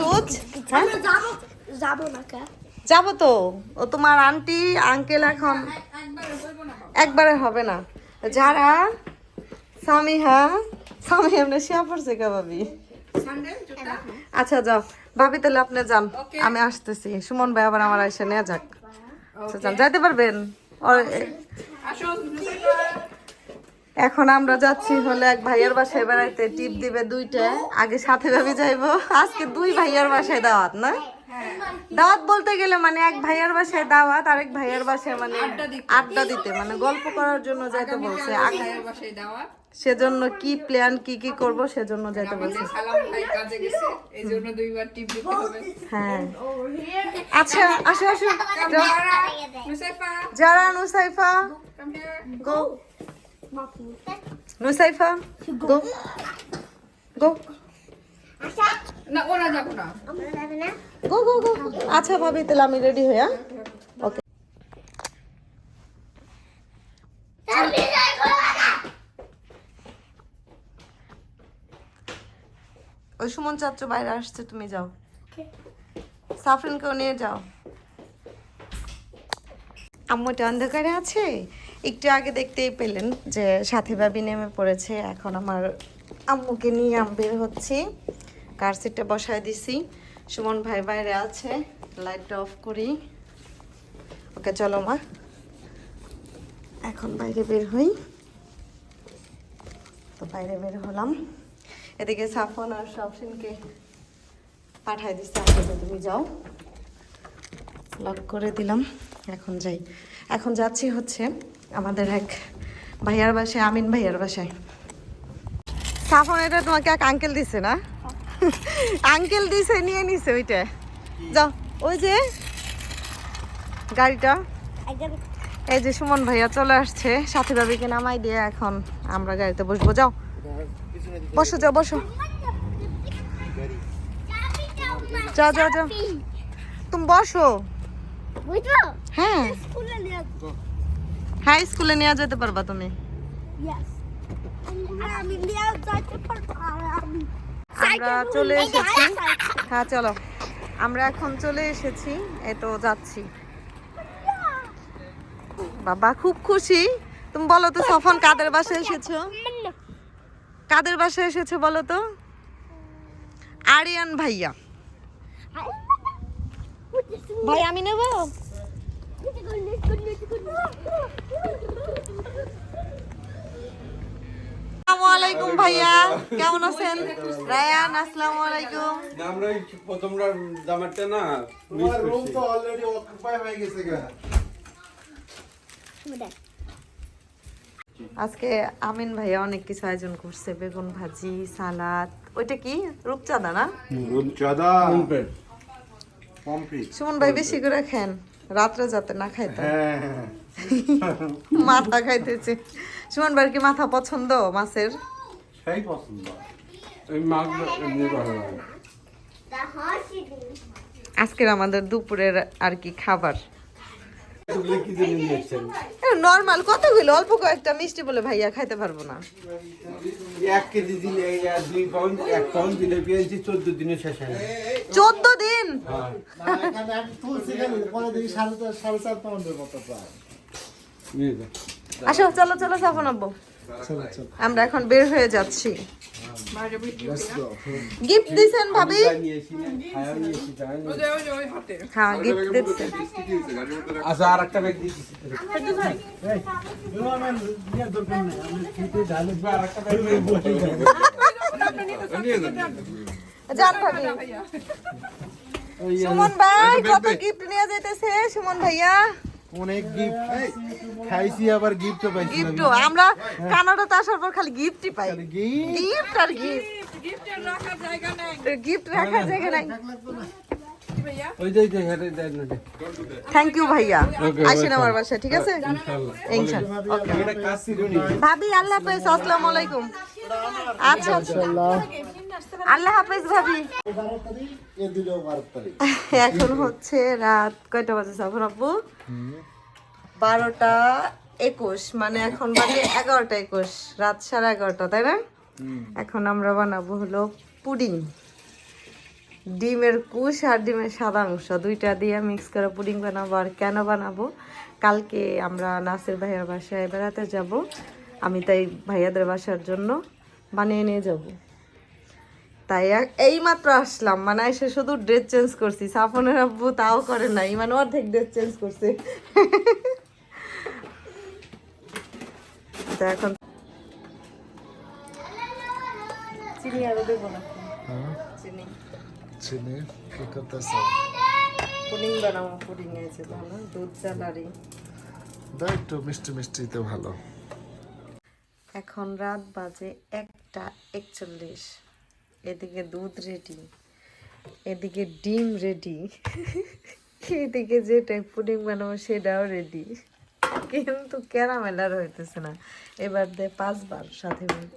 ওষুধ হ্যাঁ? যাব যাব না যাব তো। ও তোমার আন্টি আঙ্কেল এখন একবারে হবে না। যারা? সামিহা? সামি এমনি শিয়া পড়ছে কে ভাবি? আচ্ছা যাও। ভাবি তাহলে আপনি যান। আমি আসতেছি। সুমন ভাই আবার আমার এসে নিয়ে যাক। আচ্ছা যান। যাইতে পারবেন? ও- এখন আমরা যাচ্ছি হলে এক ভাইয়ের বাসায় বেড়াইতে। টিপ দিবে দুইটা। আগে সাথে ভাবি যাইবো। আজকে দুই ভাইয়ের বাসায় দাওয়াত না? দাওয়াত বলতে গেলে মানে এক ভাইয়ের বাসায় দাওয়াত আরেক ভাইয়ের বাসায় মানে আড্ডা দিতে। মানে গল্প করার জন্য যাইতে বলছে। সেজন্য কি প্ল্যান কি কি করব সেজন্য যাইতে বলছে। হ্যাঁ। আচ্ছা আসো আসো। যারা নুসাইফা come গো নুসাইফা গো গো না ওরা যাব না। আমরা যাবে না গো গো গো আচ্ছা ভাবি তাহলে আমি রেডি হইয়া ওকে ওই সুমন চাচ্ছ বাইরে আসছে তুমি যাও। সাফরিনকেও নিয়ে যাও। আম্মুটা অন্ধকারে আছে? একটু আগে দেখতেই পেলেন যে সাথী ভাবি নেমে পড়েছে। এখন আমার আম্মুকে নিয়ে আমি বের হচ্ছি। কার সিটটা বসায় দিছি? সুমন ভাই বাইরে আছে। লাইটটা অফ করি। ওকে, চলো মা। এখন বাইরে বের হই। তো বাইরে বের হলাম। এদিকে সাফন আর সবসিনকে পাঠাই দিচ্ছে আগে তুমি যাও। লক করে দিলাম। এখন যাই। এখন যাচ্ছি হচ্ছে আমাদের এক ভাইয়ার বাসায় আমিন ভাইয়ার বাসায়। সাফন এটা তোমাকে এক আঙ্কেল দিছে না? আঙ্কেল দিছে নিয়ে নিছে ওইটা। যাও ওই যে গাড়িটা। এই যে সুমন ভাইয়া চলে আসছে সাথী ভাবিকে নামাই দিয়ে এখন আমরা গাড়িতে বসবো। যাও। বসো যাও বসো। যাও যাও যাও। তুমি বসো। বুঝলো হ্যাঁ। স্কুলে নিয়ে হাই স্কুলে নিয়ে যেতে পারবা তুমি। আমরা চলে এসেছি। হ্যাঁ চলো। আমরা এখন চলে এসেছি এই তো যাচ্ছি। বাবা খুব খুশি। তুমি বলো তো সফন কাদের বাসায় এসেছ? কাদের বাসায় এসেছ বলো তো? আরিয়ান ভাইয়া। ভাই আমি নেব? আলাইকুম ভাইয়া কেমন আছেন? রায়ান আসসালামু আলাইকুম। আমরা প্রথমটা দামারটা না রুম তো অলরেডি অকুপাই হয়ে গেছে আজকে আমিন ভাইয়া অনেক কিছু আয়োজন করছে বেগুন ভাজি সালাদ। ওইটা কি? রূপচাঁদা না? রূপচাঁদা। পম্পি সুমন ভাই বেশি করে খান। রাত্রে যাতে না খাইতে। হ্যাঁ। মাথা খাইতেছে। সুমন ভাই কি মাথা পছন্দ মাছের? সেই পছন্দ। এই মাছ এমনি ভালো আজকের আমাদের দুপুরের আর কি খাবার এগুলো কি জন্য নিয়েছেন নর্মাল কতগুলো অল্প কয়েকটা মিষ্টি বলে ভাইয়া খাইতে পারব না। এক কেজি দিলে দুই পাউন্ড এক পাউন্ড দিলে পেয়েছি চোদ্দ দিনে শেষ হয় চোদ্দ দিন? এখানে আমি তুলছি খালি পরে দেখি সাড়ে চার সাড়ে চার পাউন্ডের মতো প্রায় নিয়ে যা। আসো চলো চলো সাফন আব্বু। আমরা এখন বের হয়ে যাচ্ছি. গিফট দিছেন ভাবি? যা নিয়েছি না, খায়াও নিয়েছি, যাও নিয়েছি। ওই যে ওই যে ওই হাতে। হ্যাঁ গিফট দিচ্ছে আচ্ছা আর একটা ব্যাগ দিচ্ছি ভাবি। সুমন ভাই কত গিফট নিয়ে যাইতেছে সুমন ভাইয়া? অনেক গিফট খাইছি আবার গিফটও পাইছি গিফট আমরা কানাডাতে আসার পর খালি গিফটই পাই। গিফট গিফট আর গিফট গিফটের রাখার জায়গা নাই। গিফট রাখার জায়গা নাই। কি ভাইয়া? ওই যে ওই যে হেরে দেন না দে। থ্যাংক ইউ ভাইয়া। আসেন আমার বাসায় ঠিক আছে? নি। ভাবি আল্লাহ হাফেজ আসসালামু আলাইকুম। আচ্ছা আচ্ছা। আল্লাহ হাফেজ ভাবি। এখন হচ্ছে রাত কয়টা বাজে সাফর আপু বারোটা একুশ মানে এখন বাজে এগারোটা একুশ রাত সাড়ে এগারোটা তাই না? এখন আমরা বানাবো হলো পুডিং। ডিমের কুশ আর ডিমের সাদা অংশ দুইটা দিয়ে মিক্স করে পুডিং বানাবো আর কেন বানাবো? কালকে আমরা নাসির ভাইয়ার বাসায় বেড়াতে যাব। আমি তাই ভাইয়াদের বাসার জন্য বানিয়ে নিয়ে যাব। তাই এই মাত্র আসলাম মানে এসে শুধু ড্রেস চেঞ্জ করছি। সাফনের আব্বু তাও করে নাই মানে অর্ধেক ড্রেস চেঞ্জ করছে। তো এখন চিনি আরও দেবো না। চিনি। চিনি? কি করতেছ? পুডিং বানাবো পুডিং হয়েছে ভালো দুধ চালারি দাও একটু মিষ্টি মিষ্টিতে ভালো। এখন রাত বাজে একটা একচল্লিশ। এদিকে দুধ রেডি এদিকে ডিম রেডি এদিকে যেটা পুডিং বানাবো সেটাও রেডি কিন্তু ক্যারামেলার হইতেছে না। এবার দে পাঁচবার সাথে বলব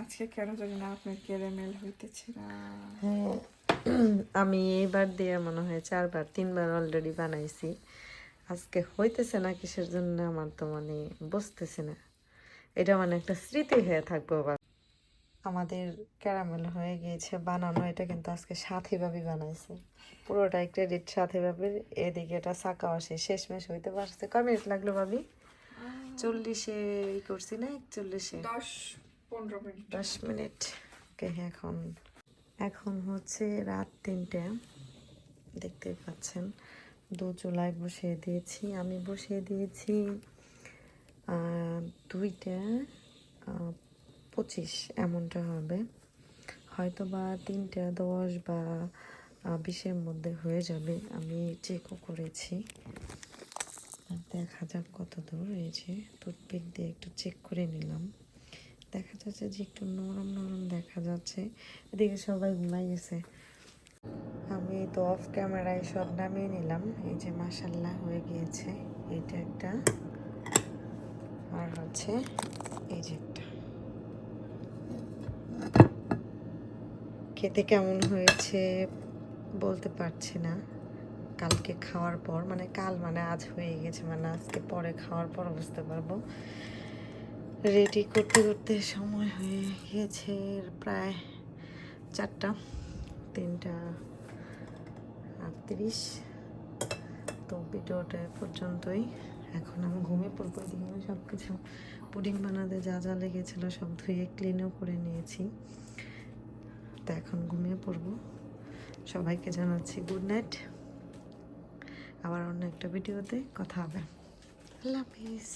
আজকে কেন জানি না আপনার ক্যারামেল হইতেছে না। হ্যাঁ আমি এইবার দিয়ে মনে হয় চারবার তিনবার অলরেডি বানাইছি। আজকে হইতেছে না কিসের জন্য আমার তো মানে বুঝতেছি না। এটা মানে একটা স্মৃতি হয়ে থাকব আবার। আমাদের ক্যারামেল হয়ে গিয়েছে বানানো এটা কিন্তু আজকে সাথী ভাবি বানাইছে। পুরোটাই ক্রেডিট সাথী ভাবির এদিকে এটা সাকা আসে শেষমেশ হইতে পারছে। কয় মিনিট লাগল ভাবি? চল্লিশে ই করছি না একচল্লিশে? দশ পনেরো মিনিট। দশ মিনিট। ওকে এখন এখন হচ্ছে রাত তিনটে। দেখতেই পাচ্ছেন দু চুলায় বসিয়ে দিয়েছি। আমি বসিয়ে দিয়েছি দুইটা পঁচিশ, এমনটা হবে। হয়তো বা তিনটা দশ বা বিশের মধ্যে হয়ে যাবে। আমি চেকও করেছি। দেখা যাক কত দূর, এই যে টুথপিক দিয়ে একটু চেক করে নিলাম। দেখা যাচ্ছে যে একটু নরম নরম দেখা যাচ্ছে। এদিকে সবাই ঘুমাই গেছে আমি তো অফ ক্যামেরায় সব নামিয়ে নিলাম। এই যে মাসাল্লাহ হয়ে গিয়েছে। এটা একটা। আর হচ্ছে এই যে একটা। খেতে কেমন হয়েছে বলতে পারছি না। কালকে খাওয়ার পর মানে কাল মানে আজ হয়ে গেছে মানে আজকে পরে খাওয়ার পর বুঝতে পারব। রেডি করতে করতে সময় হয়ে গিয়েছে প্রায় চারটা, তিনটা আটত্রিশ। তো ভিডিওটা পর্যন্তই। এখন আমি ঘুমিয়ে পড়ব, এদিকে আমি সব কিছু পুডিং বানাতে যা যা লেগেছিলো সব ধুয়ে ক্লিনও করে নিয়েছি। তো এখন ঘুমিয়ে পড়ব। সবাইকে জানাচ্ছি গুড নাইট আবার অন্য একটা ভিডিওতে কথা হবে। আল্লাহ হাফিজ।